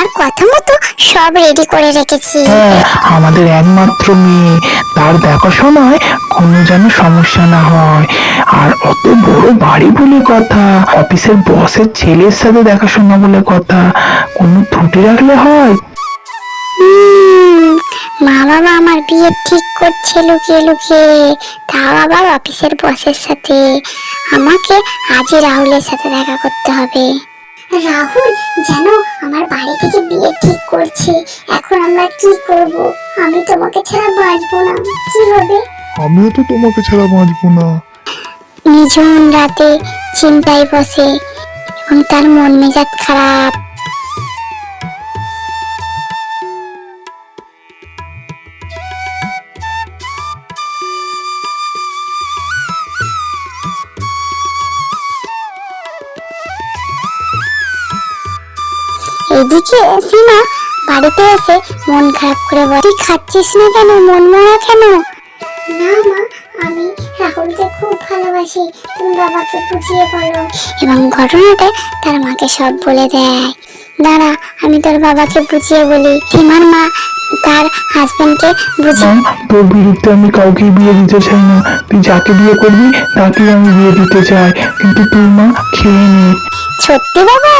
আমার কথা মতো সব রেডি করে রেখেছি। হ্যাঁ আমাদের একমাত্র মেয়ে। তার দেখাশোনায় কোনো যেন সমস্যা না হয়। আর অত বড় বাড়ি বলে কথা অফিসের বসের ছেলের সাথে দেখাশোনা বলে কথা কোনো ত্রুটি রাখলে হয়? মা বাবা আমার বিয়ে ঠিক করছে লুকিয়ে লুকিয়ে তাও আবার অফিসের বসের সাথে। আমাকে আজই রাহুলের সাথে দেখা করতে হবে। রাহুল যেন আমার বাড়ি থেকে বিয়ে ঠিক করছে। এখন আমরা কি করব? আমি তোমাকে ছাড়া বাঁচবো না। কি হবে? আমিও তো তোমাকে ছাড়া বাঁচবো না। নিঝুম রাতে চিন্তায় বসে এবং তার মন মেজাজ খারাপ। এদিকে সীমা বাড়িতে এসে মন খারাপ করে বলে তুই খাচ্ছিস না কেন? মন মরা কেন? না মা আমি রাহুলকে খুব ভালোবাসি। তুমি বাবাকে বুঝিয়ে বলো। এবং ঘটনাটা তার মাকে সব বলে দেয়। দাঁড়া আমি তোর বাবাকে বুঝিয়ে বলি। সীমার মা তার হাজবেন্ডকে বুঝিয়ে তোর বিরুদ্ধে আমি কাউকে বিয়ে দিতে চাই না। তুই যাকে বিয়ে করবি তাকেই আমি বিয়ে দিতে চাই। কিন্তু তুই মা খেয়ে নে। সত্যি বাবা?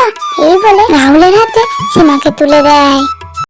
এই বলে রাহুলের হাতে সীমাকে তুলে দেয়।